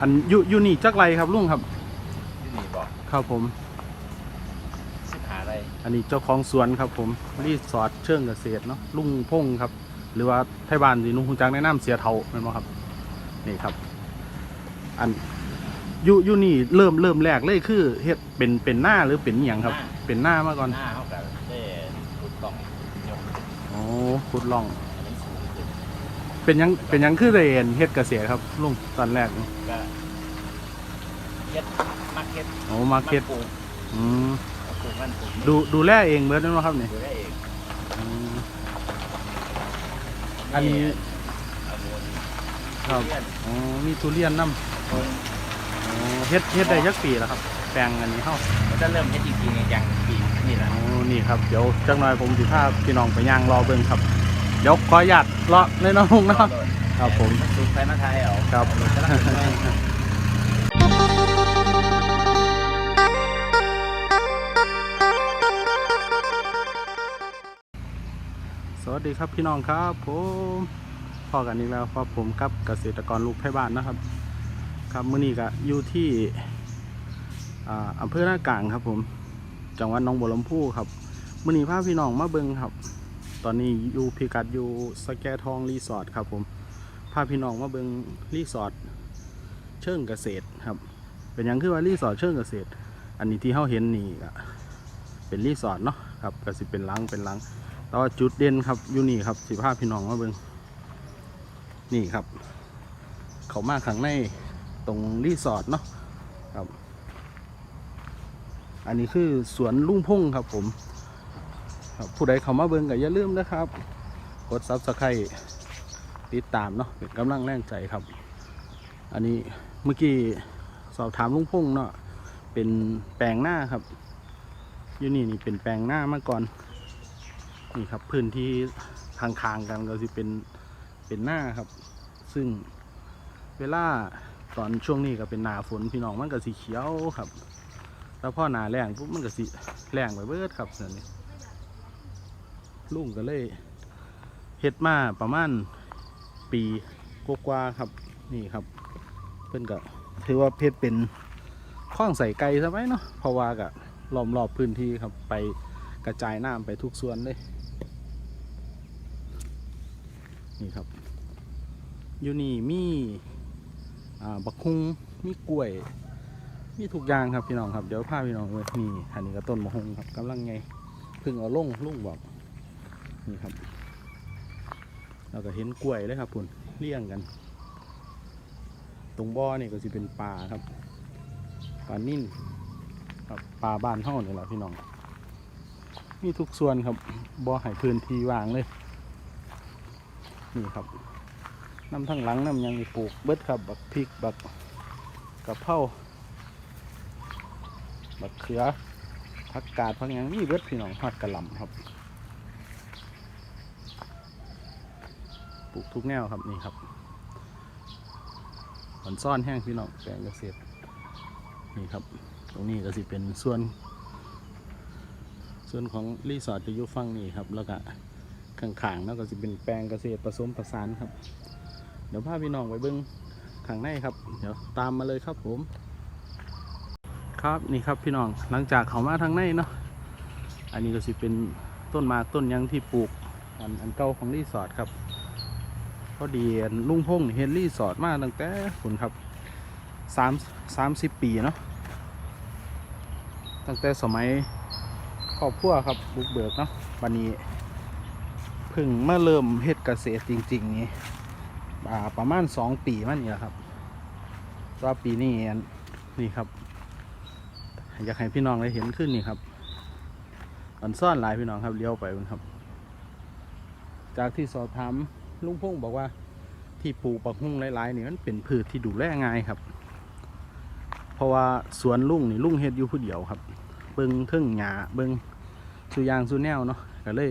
อันอยูอยูนี่จักไรครับลุงครับที่นี่บอกครับผม สิบหาอะไรอันนี้เจ้าของสวนครับผมรีสอร์ทเชิงเกษตรเนาะลุงพงครับ หรือว่าไทยบ้านที่ลุงคงจักแนะนำเสียเทาเป็นบ่ครับ นี่ครับ อันอยูอยูนี่เริ่มเริ่มแรกเลยคือเฮ็ดเป็นเป็นหน้าหรือเป็นอหย่างครับ เป็นหน้ามาก่อนหน้าเขากับได้ถูกต้องยกโอ้ขุดลองอันนี้สูงขึ้น เป็นหยังเป็นหยังคือได้เห็นเฮ็ดเกษตรครับลุงตอนแรกนี่ก็เฮ็ดมักเฮ็ดโอ้มาเก็ตปลูกอืมปลูกมันปลูกนี่ดูดูแลเองเบิดนั่นบ่ครับนี่ดูได้เองอืม อันนี้ เอาโมนครับเลี้ยนอ๋อมีทุเรียนนำโมนอ๋อเฮ็ดเฮ็ดได้ยักปีแล้วครับ แปลงอันนี้เฮามันจะเริ่มเฮ็ดจริงๆอย่างปีนี่แหละ อ๋อนี่ครับเดี๋ยวจักหน่อยผมสิพาพี่น้องไปย่างรอเบิ่งครับ เดี๋ยวขออนุญาตเลาะในน้องเนาะครับผมสูงไปมาไทยเอาครับกำลังเป็นไงสวัสดีครับพี่น้องครับผมพอกันอีกแล้วครับผมกับเกษตรกรลูกไทยบ้านนะครับ ครับมื้อนี้ก็อยู่ที่อ่าอำเภอหน้ากลางครับผม จังหวัดหนองบัวลำพูครับมื้อนี้พาพี่น้องมาเบิ่งครับ ตอนนี้อยู่พิกัดอยู่สแกทองรีสอร์ทครับผมพาพี่น้องมาเบิงรีสอร์ทเชิงเกษตรครับ เป็นหยังคือว่ารีสอร์ทเชิงเกษตร อันนี้ที่เฮาเห็นนี่ก็เป็นรีสอร์ทเนาะครับก็สิเป็นลังเป็นลังแต่ว่าจุดเด่นครับอยู่นี่ครับสิภาพพี่น้องมาเบิงนี่ครับ เขามาข้างในตรงรีสอร์ทเนาะครับ อันนี้คือสวนลุงพงครับผม ครับผู้ใดเข้ามาเบิ่งก็อย่าลืมนะครับ กดซับสไครต์ติดตามเนาะเป็นกำลังแรงใจครับ อันนี้เมื่อกี้สอบถามลุงพงเนาะเป็นแปลงหน้าครับอยู่นี่นี่เป็นแปลงหน้ามาก่อนนี่ครับพื้นที่ทางคางกันก็จะเป็นเป็นหน้าครับ ซึ่งเวลาตอนช่วงนี้ก็เป็นหนาฝนพี่น้องมันก็สีเขียวครับ แล้วพอหนาแรงปุ๊บมันก็สีแรงไปเบิดครับนั่นนี่ ลุงก็เลยเฮ็ดมาประมาณปีกว่าครับนี่ครับ เพิ่นก็ถือว่าเพชรเป็นข้องใส่ไก่ซะไหมเนาะเพราะว่าก็ล้อมรอบพื้นที่ครับไปกระจายน้ำไปทุกส่วนเลยนี่ครับอยู่นี่มีอ่าบักฮุงมีกล้วย มีทุกอย่างครับพี่น้องครับเดี๋ยวพาพี่น้องไปนี่อันนี้ก็ต้นบักฮุงครับกำลังไงพิ่งเอาลงลุงบอก นี่ครับเราก็เห็นกล้วยเลยครับพุ่นเลี้ยงกัน ตรงบ่อนี่ก็จะเป็นปลาครับปลานิ่นครับปลาบ้านเท่านี่แหละพี่น้อง มีทุกส่วนครับบ่อให้พื้นที่ว่างเลย นี่ครับน้ำทั้งหลังน้ำยังมีปลูกเบิดครับบักพริกบักกะเพราบักเขือผักกาดผักยังมีเบิดพี่น้องฮอดกระหลำครับ ปลูกทุกแนวครับนี่ครับมันซ่อนแห้งพี่น้องแปลงเกษตรนี่ครับ ตรงนี้ก็สิเป็นส่วน ส่วนของรีสอร์ทจะอยู่ฝั่งนี้ครับ แล้วก็ข้างๆแล้วก็จะเป็นแปลงเกษตรผสมผสานครับ เดี๋ยวพาพี่น้องไปเบิ้งข้างในครับ เดี๋ยวตามมาเลยครับผม ครับนี่ครับพี่น้องหลังจากเขามาทางในเนาะอันนี้ก็สิเป็นต้นมากต้นยังที่ปลูกอันอันเก่าของรีสอร์ทครับ พอดีอันลุงพงษ์เห็นรี่สอร์ทมาตั้งแต่คุณครับสามสามสิบปีเนาะตั้งแต่สมัยครอบครัวครับบุกเบิกเนาะวันนี้เพิ่งมาเริ่มเฮ็ดเกษตรจริง ๆ นี่อ่าประมาณสองปีมันนี่แหละครับตว่าปีนี้อันนี่ครับ อยากให้พี่น้องได้เห็นขึ้นนี่ครับมันซ่อนหลายพี่น้องครับเลี้ยวไปมันครับ จากที่สอบถาม ลุงพงษ์บอกว่าที่ปลูกปักหุ่งหลายๆนี่มันเป็นพืชที่ดูแลง่ายครับ เพราะว่าสวนลุงนี่ลุงเฮ็ดอยู่ผู้เดียวครับ เบิ่งเทิงหญ้าเบิ่งสุยางสุแนวเนาะก็เลย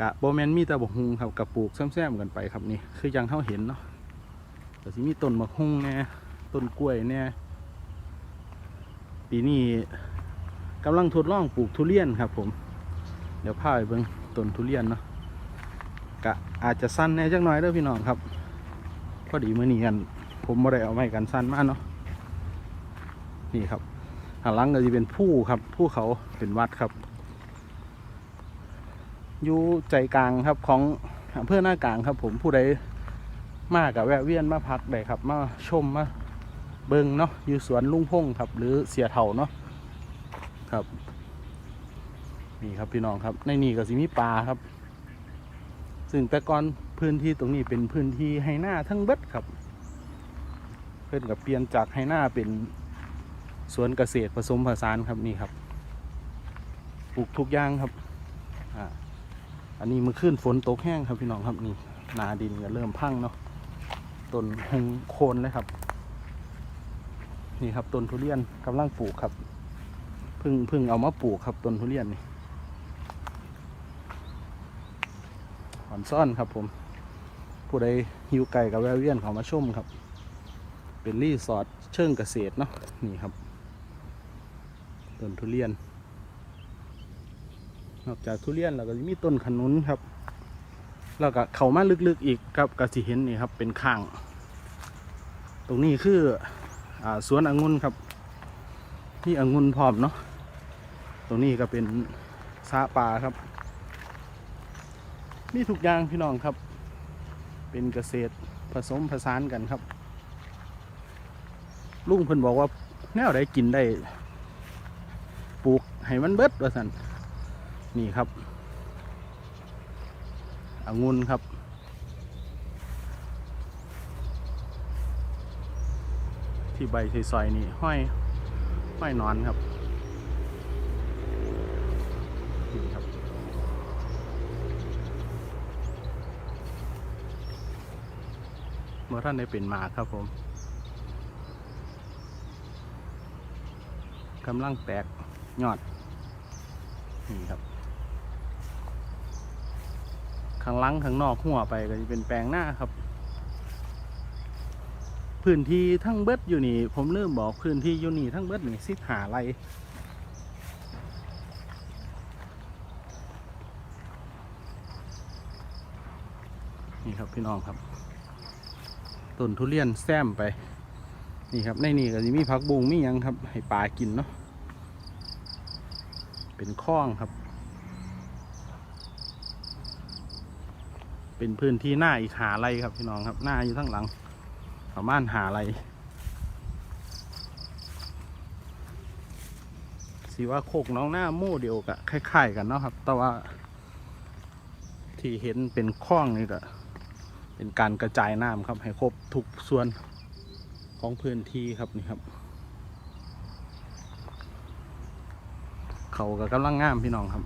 กะโบแมนมีแต่บกฮุงครับกับปลูกแซมๆกันไปครับนี่คือยังเท่าเห็นเนาะแต่สิมีต้นบกฮุงแน่ต้นกล้วยแน่ปีนี้กำลังทดลองปลูกทุเรียนครับ ผม เดี๋ยวพาไปเบิ่งต้นทุเรียนเนาะ กะอาจจะสั้นแน่จักหน่อยเด้อพี่น้องครับพอดีมื้อนี้กัน ผมม่ได้เอาไม้กันสั้นมาเนาะนี่ครับข้างหลังก็จะเป็นผู้ครับผู้เขาเป็นวัดครับอยู่ใจกลางครับของอำเภอหน้ากลางครับ ผมผู้ใดมากับแวะเวียนมาพักได้ครับมาชมมาเบิงเนาะอยู่สวนลุงพงครับ หรือเสียเถาเนาะครับนี่ครับพี่น้องครับในนี่ก็สิมีปลาครับ ซึ่งแต่ก่อนพื้นที่ตรงนี้เป็นพื้นที่ไฮหน้าทั้งเบิดครับ เพื่อนกับเปลี่ยนจากไฮหน้าเป็นสวนเกษตรผสมผสานครับนี่ครับปลูกทุกอย่างครับอ่าอันนี้มือขึ้นฝนตกแห้งครับพี่น้องครับนี่นาดินก็เริ่มพังเนาะต้นหงโคนเลยครับ นี่ครับต้นทุเรียนกำลังปลูกครับเพึ่งเพึ่งเอามาปลูกครับต้นทุเรียนนี่ อ่อนซ่อนครับผม ผู้ใดหิวไก่กับแวะเวียนเขามาชมครับ เป็นรีสอร์ทเชิงเกษตรเนาะนี่ครับต้นทุเรียน นอกจากทุเรียนแล้วก็จะมีต้นขนุนครับ แล้วก็เข้ามาลึกๆอีกครับก็สิเห็นนี่ครับเป็นข้าง ตรงนี้คืออสวนองุ่นครับนี่องุ่นพร้อมเนาะตรงนี้ก็เป็นสาป่าครับ มีทุกอย่างพี่น้องครับ เป็นเกษตรผสมผสานกันครับ ลุงเพิ่นบอกว่าแนวใดกินได้ปลูกให้มันเบิดว่าสันนี่ครับองุ่นครับ ที่ใบซอยๆนี่ห้อยห้อยนอนครับนี่ครับ เมื่อท่านได้เป็นมาครับผมกำลังแตกยอดนี่ครับ ข้างลังข้างนอกหัวไปก็จะเป็นแปลงหน้าครับ พื้นที่ทั้งเบิดอยู่นี่ ผมเริ่มบอกพื้นที่อยู่นี่ทั้งเบิดนี่สิหาไรนี่ครับพี่น้องครับ ต้นทุเรียนแซมไป นี่ครับในนี่ก็จะมีผักบุงมียังครับ ให้ปลากินเนาะเป็นคลองครับ เป็นพื้นที่หน้าอีกหาไรครับพี่น้องครับหน้าอยู่ทั้งหลังประมาณหาไรสีว่าโคกน้องหน้ามู่เดียวกับคล้ายๆกันเนาะครับ แต่ว่าที่เห็นเป็นคลองนี่ก็ เป็นการกระจายน้ำครับ ให้ครบทุกส่วนของพื้นที่ครับนี่ครับ เขาก็กำลังงามพี่น้องครับ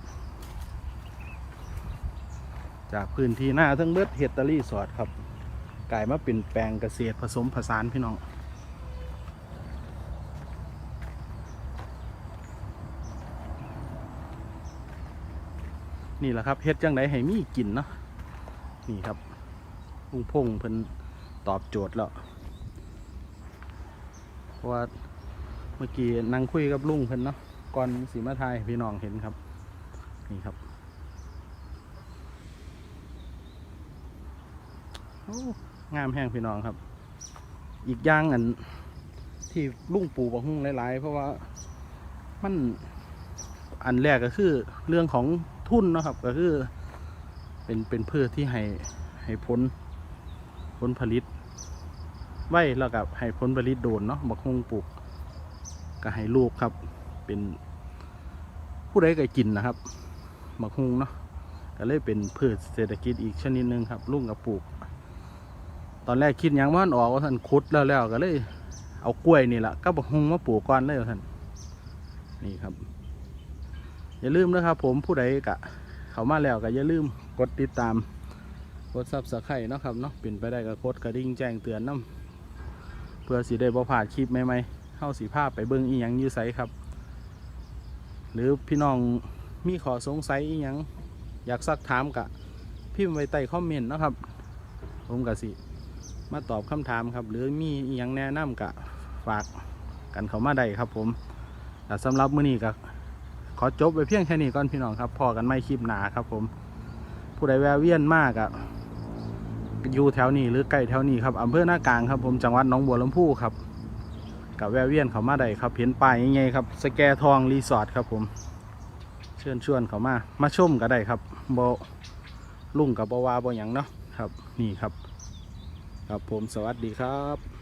จากพื้นที่หน้าทั้งเบิดเฮดตารี่สอดครับกลายมาเป็นแปลงเกษตรผสมผสานพี่น้องนี่แหละครับเฮ็ดจังไดให้มีกินเนาะนี่ครับ ลุงพงเพิ่นตอบโจทย์แล้ว เพราะว่าเมื่อกี้นั่งคุยกับลุงเพิ่นเนาะก่อนสีมาทายพี่น้องเห็นครับ นี่ครับโอ้งามแห้งพี่น้องครับ อีกอย่างอันที่ลุงปูบักฮุ่งหลาย ๆ เพราะว่ามันอันแรกก็คือเรื่องของทุนนะครับก็คือเป็นเป็นพืชที่ให้ให้ผลผ ลผลิต ไว้แล้วกับให้ผลผลิตโดนเนาะบักฮงปลูกก็ให้ลูกครับ เป็นผู้ใดก็กินนะครับบักฮงเนาะก็เลยเป็นพืชเศรษฐกิจอีกชนิดหนึ่งครับลุงกับปลูก ตอนแรกคิดยังว่านออกว่าท่านคุดแล้วแล้วก็เลยเอากล้วยนี่แหละก็บักฮงมาปลูกก่อนเลยท่านนี่ครับ อย่าลืมนะครับ ผมผู้ใดกะเขามาแล้วก็อย่าลืมกดติดตาม กดซับสไครต์เนาะครับเนาะเป็นไปได้ก็กดกระดิ่งแจ้งเตือนน้ำเพื่อสิได้บ่พลาดคลิปใหม่ๆเข้าสีภาพไปเบิ่งอีหยังอยู่ไสครับ หรือพี่น้องมีขอสงสัยอีหยังอยากซักถามกะพิมพ์ไว้ใต้คอมเมนต์เนาะครับ ผมกะสิ มาตอบคำถามครับ หรือมีอีหยังแนะนำกะฝากกันเขามาได้ครับผมแต่สำหรับมื้อนี้ก็ขอจบไปเพียงแค่นี้ก่อนพี่น้องครับพอกันไม่คลิปหนาครับผม ผู้ใดแวะเวียนมากอะ อยู่แถวนี้หรือใกล้แถวนี้ครับอำเภอหน้ากลางครับ ผมจังหวัดหนองบัวลำพูครับกับแวะเวียนเขามาได้ครับเห็นป้ายยังไงครับ สแกทองรีสอร์ทครับผม เชิญชวนเขามามาชมก็ได้ครับโบลุ่งกับบวาบอหยังเนาะครับ นี่ครับ ครับผมสวัสดีครับ